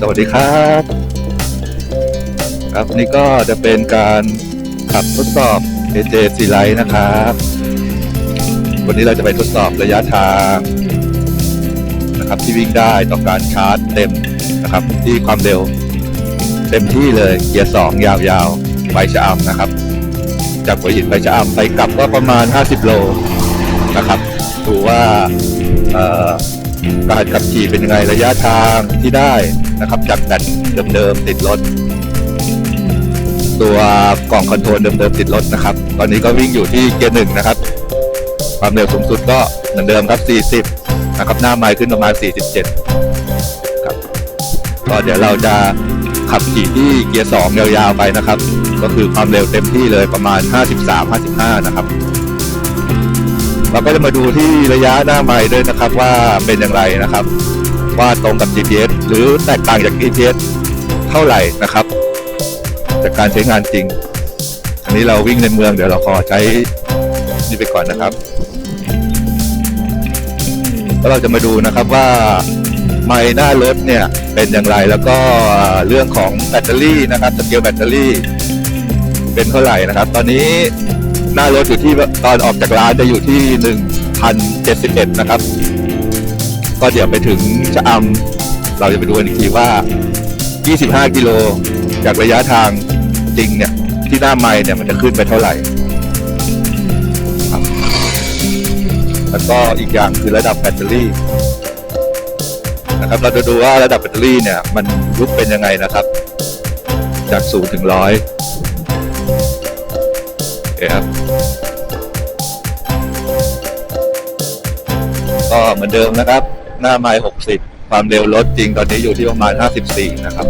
สวัสดีครับ ครับนี่ก็จะเป็นการขับทดสอบ AJ ซีไลท์นะครับ วันนี้เราจะไปทดสอบระยะทางนะครับที่วิ่งได้ต่อการชาร์จเต็มนะครับ ที่ความเร็ว เต็มที่เลยเกียร์สองยาวๆไปชะอำนะครับ จากหัวหินไปชะอำไปกลับก็ประมาณ 50 โลนะครับดูว่าเอ่อ การขับขี่เป็นยังไงระยะทางที่ได้นะครับจากแบตเดิมๆติดรถ ตัวกล่องคอนโทรลเดิมๆติดรถนะครับ ตอนนี้ก็วิ่งอยู่ที่เกียร์หนึ่งนะครับ ความเร็วสูงสุดก็เหมือนเดิมครับ 40 นะครับ หน้าไมล์ขึ้นประมาณ 47 ครับก็เดี๋ยวเราจะขับขี่ที่เกียร์2ยาวๆไปนะครับ ก็คือความเร็วเต็มที่เลยประมาณ 53-55 นะครับ เราก็จะมาดูที่ระยะหน้าไมล์ด้วยนะครับว่าเป็นอย่างไรนะครับ ว่าตรงกับ GPS หรือแตกต่างจาก GPS เท่าไหร่นะครับ จากการใช้งานจริง อันนี้เราวิ่งในเมืองเดี๋ยวเราขอใช้นี่ไปก่อนนะครับแล้วเราจะมาดูนะครับว่าไมล์หน้ารถเนี่ยเป็นอย่างไรแล้วก็เรื่องของแบตเตอรี่นะครับสเกลแบตเตอรี่ เป็นเท่าไหร่นะครับ ตอนนี้ หน้ารถอยู่ที่ตอนออกจากร้านจะอยู่ที่ 1,071 นะครับ ก็เดี๋ยวไปถึงชะอำเราจะไปดูกันอีกทีว่า 25 กิโลจากระยะทางจริงเนี่ย ที่หน้าไม้เนี่ยมันจะขึ้นไปเท่าไหร่รแล้วก็อีกอย่างคือระดับแบตเตอรี่นะครับเราจะดูว่าระดับแบตเตอรี่เนี่ย มันลุกเป็นยังไงนะครับ จากศูนย์ถึงร้อย ครับก็เหมือนเดิมนะครับ หน้าไม้60 ความเร็วรถจริงตอนนี้อยู่ที่ประมาณ 54 นะครับ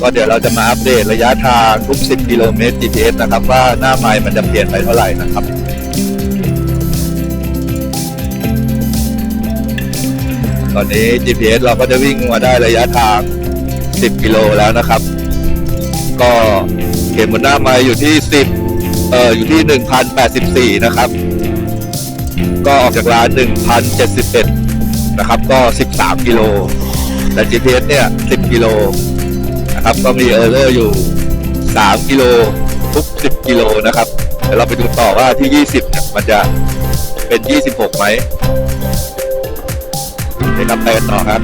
ก็เดี๋ยวเราจะมาอัปเดตระยะทางทุก 10 กิโลเมตร GPS นะครับ ว่าหน้าไม้มันจะเปลี่ยนไปเท่าไหร่นะครับตอนนี้ GPS เราก็จะวิ่งมาได้ระยะทาง 10 กิโลแล้วนะครับ ก็เห็นบนหน้าม้อยู่ที่ 10เอ่ออยู่ที่ 1,084 นะครับ ก็ออกจากร้าน 1,071 นะครับ ก็ 13 กิโล แต่ GPS เนี่ย 10 กิโลนะครับ ก็มีเออร์เลอร์อยู่ 3 กิโลทุก 10 กิโลนะครับ เดี๋ยวเราไปดูต่อว่าที่ 20เนี่ยมันจะเป็น 26ไหมเดี๋ยวครับไปกันต่อครับ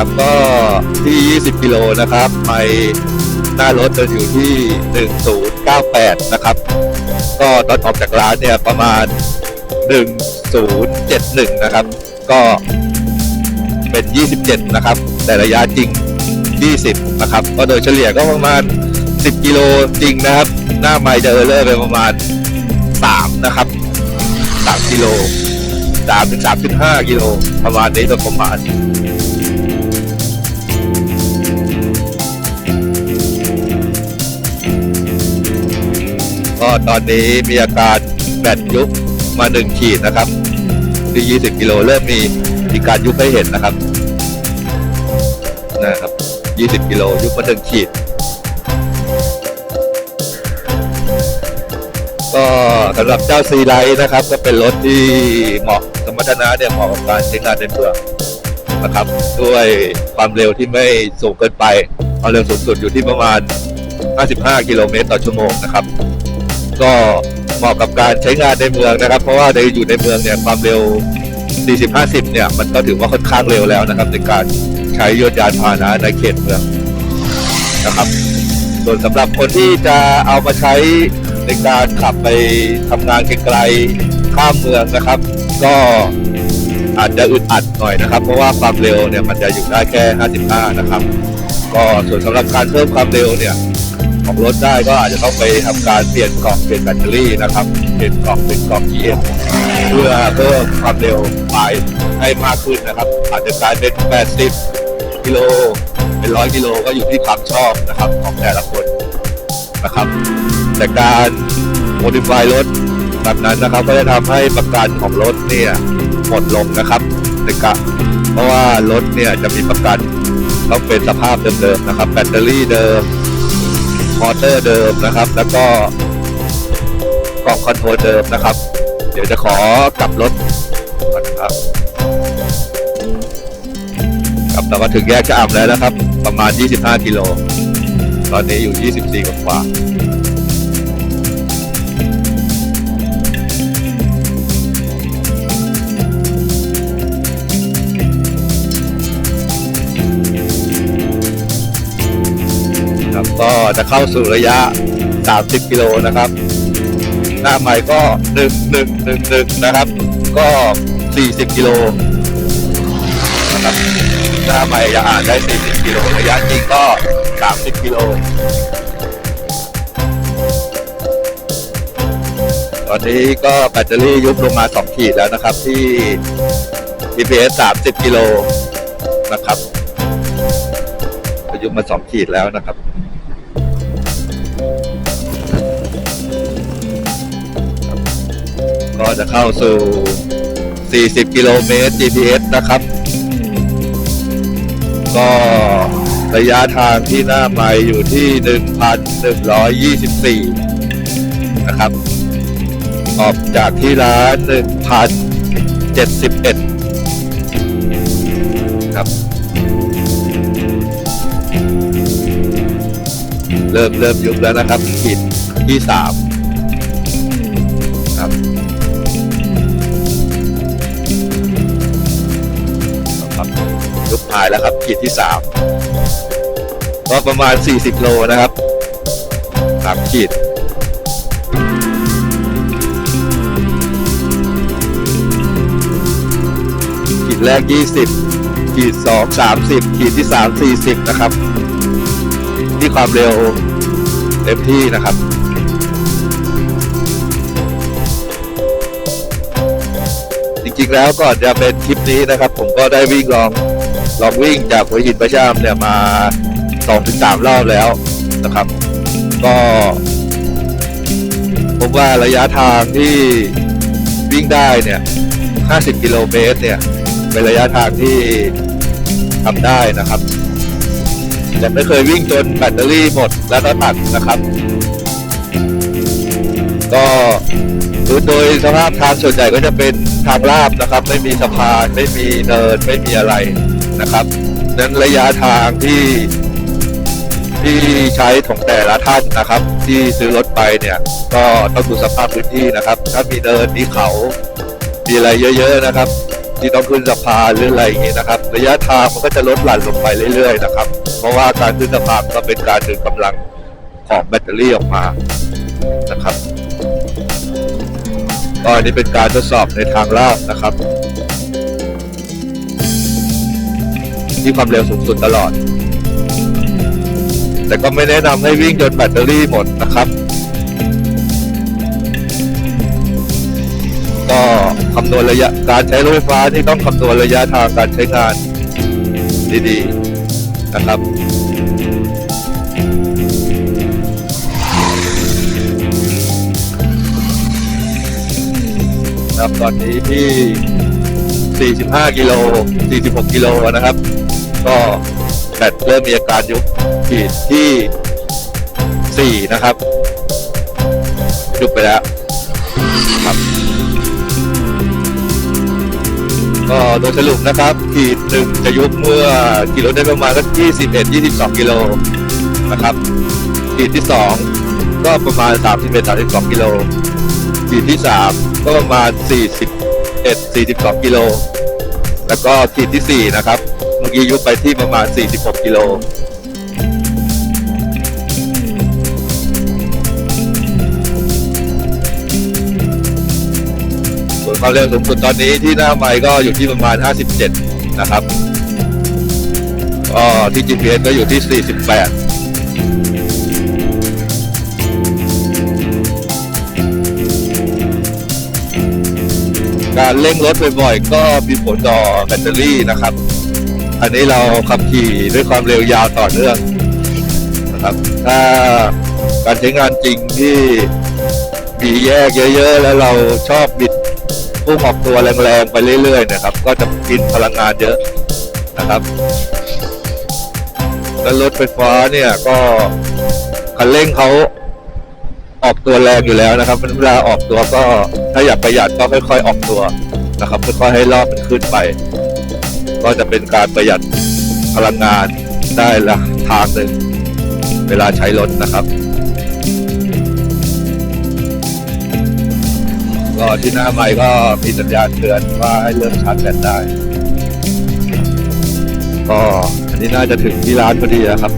ครับ ก็ที่ 20 กิโลนะครับไปหน้ารถจะอยู่ที่ 1098 นะครับ ก็ตอนออกจากร้านเนี่ยประมาณ 1071 นะครับ ก็เป็น 27 นะครับ แต่ระยะจริง 20 นะครับ ก็โดยเฉลี่ยก็ประมาณ 10 กิโลจริงนะครับ หน้าไมล์จะเออเลอร์ไปประมาณ 3 นะครับ 3 กิโล3ถึง3.5 กิโลประมาณนี้โดยประมาณ ตอนนี้มีอาการแบตยุบมาหนึ่งขีดนะครับ ที่ 20 กิโลเริ่มมีมีการยุบให้เห็นนะครับนะครับ 20 กิโลยุบมาหนึ่งขีด ก็สำหรับเจ้าซีไลท์นะครับ ก็เป็นรถที่เหมาะสมรรถนะเนี่ยเหมาะกับการใช้งานในเมืองนะครับ ด้วยความเร็วที่ไม่สูงเกินไปความเร็วสูงสุดอยู่ที่ประมาณ 55 กิโลเมตรต่อชั่วโมงนะครับ ก็เหมาะกับการใช้งานในเมืองนะครับ เพราะว่าในอยู่ในเมืองเนี่ยความเร็ว 40-50 เนี่ย มันก็ถือว่าค่อนข้างเร็วแล้วนะครับ ในการใช้ยนต์ยานพาหนะในเขตเมืองนะครับ ส่วนสำหรับคนที่จะเอามาใช้ในการขับไปทำงานไกลๆข้ามเมืองนะครับ ก็อาจจะอึดอัดหน่อยนะครับ เพราะว่าความเร็วเนี่ยมันจะอยู่ได้แค่ 55 นะครับ ก็ส่วนสำหรับการเพิ่มความเร็วเนี่ย ของรถได้ก็อาจจะต้องไปทำการเปลี่ยนกล่องเปลี่ยนแบตเตอรี่นะครับเปลี่ยนกล่องเป็นกล่อง EM เพื่อเพิ่มความเร็วไปให้มากขึ้นนะครับ อาจจะกลายเป็น 80 กิโล เป็นร้อยกิโลก็อยู่ที่ความชอบนะครับของแต่ละคนนะครับ แต่การโมดิฟายรถแบบนั้นนะครับ ก็จะทำให้ประกันของรถเนี่ยหมดลงนะครับในกะเพราะว่ารถเนี่ยจะมีประกันต้องเป็นสภาพเดิมๆนะครับ แบตเตอรี่เดิม มอเตอร์เดิมนะครับ แล้วก็กล่องคอนโทรลเดิมนะครับ เดี๋ยวจะขอกลับรถก่อนะครับกลับเราก็ถึงแยกชะอำแล้วนะครับ ประมาณ 25 กิโล ตอนนี้อยู่ 24กว่า ก็จะเข้าสู่ระยะ 30 กิโลนะครับ หน้าใหม่ก็1 1 1 1นะครับ ก็ 40 กิโลนะครับหน้าใหม่จะอ่านได้ 40 กิโลระยะจริงก็ 30 กิโลตอนนี้ก็แบตเตอรี่ยุบลงมา 2 ขีดแล้วนะครับที่ GPS 30 กิโลนะครับยุบมา 2 ขีดแล้วนะครับ ก็จะเข้าสู่ 40 กิโลเมตร GPS นะครับ ก็ระยะทางที่หน้าไปอยู่ที่ 1,124 นะครับ ออกจากที่ร้าน 1,071 ครับ เริ่มเริ่มยุบแล้วนะครับขีดที่ 3 ยุบหายแล้วครับขีดที่สามก็ประมาณ 40 โลนะครับสามขีดขีดแรก 20 ขีด 2 30 ขีดที่ 3 40 นะครับ ที่ความเร็วเต็มที่นะครับจริงๆแล้วก่อนจะเป็นคลิปนี้นะครับ ผมก็ได้วิ่งลอง ลองวิ่งจากหัวหินประชามเนี่ยมา2-3รอบแล้วนะครับ ก็พบว่าระยะทางที่วิ่งได้เนี่ย50กิโลเมตรเนี่ยเป็นระยะทางที่ทำได้นะครับแต่ไม่เคยวิ่งจนแบตเตอรี่หมดแล้วก็ตัดนะครับ ก็โดยโดยสภาพทางส่วนใหญ่ก็จะเป็นทางลาบนะครับ ไม่มีสะพานไม่มีเนินไม่มีอะไร นะครับนั้นระยะทางที่ที่ใช้ของแต่ละท่านนะครับ ที่ซื้อรถไปเนี่ย ก็ต้องดูสภาพพื้นที่นะครับ ถ้ามีเนินมีเขา มีอะไรเยอะ ๆนะครับ ที่ต้องขึ้นสะพานหรืออะไรอย่างนี้นะครับ ระยะทางมันก็จะลดหลั่นลงไปเรื่อยๆนะครับ เพราะว่าการขึ้นสะพานก็เป็นการดึงกำลังของแบตเตอรี่ออกมานะครับก็อันนี้เป็นการทดสอบในทางลาดนะครับ ที่ความเร็วสูงสุดตลอด แต่ก็ไม่แนะนำให้วิ่งจนแบตเตอรี่หมดนะครับ ก็คำนวณระยะการใช้รถไฟฟ้าที่ต้องคำนวณระยะทางการใช้งานดีๆนะครับครับตอนนี้ที่ 45 กิโล 46 กิโลนะครับ ก็แบตเริ่มมีอาการยุบขีดที่4นะครับ ยุบไปแล้วครับ ก็โดยสรุปนะครับ ขีดหนึ่งจะยุบเมื่อกิโลได้ประมาณสัก21 22กิโลนะครับ ขีดที่2ก็ประมาณ31 32กิโลขีดที่3ก็ประมาณ41 42กิโลแล้วก็ขีดที่4นะครับ เมื่อกี้ยุบไปที่ประมาณ 46 กิโล ส่วนความเร็วสูงสุดตอนนี้ที่หน้าไมค์ก็อยู่ที่ประมาณ 57 นะครับ ก็ที่ GPS ก็อยู่ที่ 48การเร่งรถบ่อยๆก็มีผลต่อแบตเตอรี่นะครับ อันนี้เราขับขี่ด้วยความเร็วยาวต่อเนื่องนะครับ ถ้าการใช้งานจริงที่มีแยกเยอะๆ แล้วเราชอบบิดพุ่งออกตัวแรงๆ ไปเรื่อยๆ นะครับ ก็จะกินพลังงานเยอะนะครับ แล้วรถไฟฟ้าเนี่ยก็คันเร่งเขาออกตัวแรงอยู่แล้วนะครับเวลาออกตัวก็ถ้าอยากประหยัดก็ค่อยๆออกตัวนะครับค่อยๆให้รอบมันขึ้นไป ก็จะเป็นการประหยัดพลังงานได้ละทางหนึ่งเวลาใช้รถนะครับ ก็ที่หน้าไม้ก็มีสัญญาณเตือนว่าให้เริ่มชาร์จแบตได้ ก็อันนี้น่าจะถึงที่ร้านพอดีนะครับ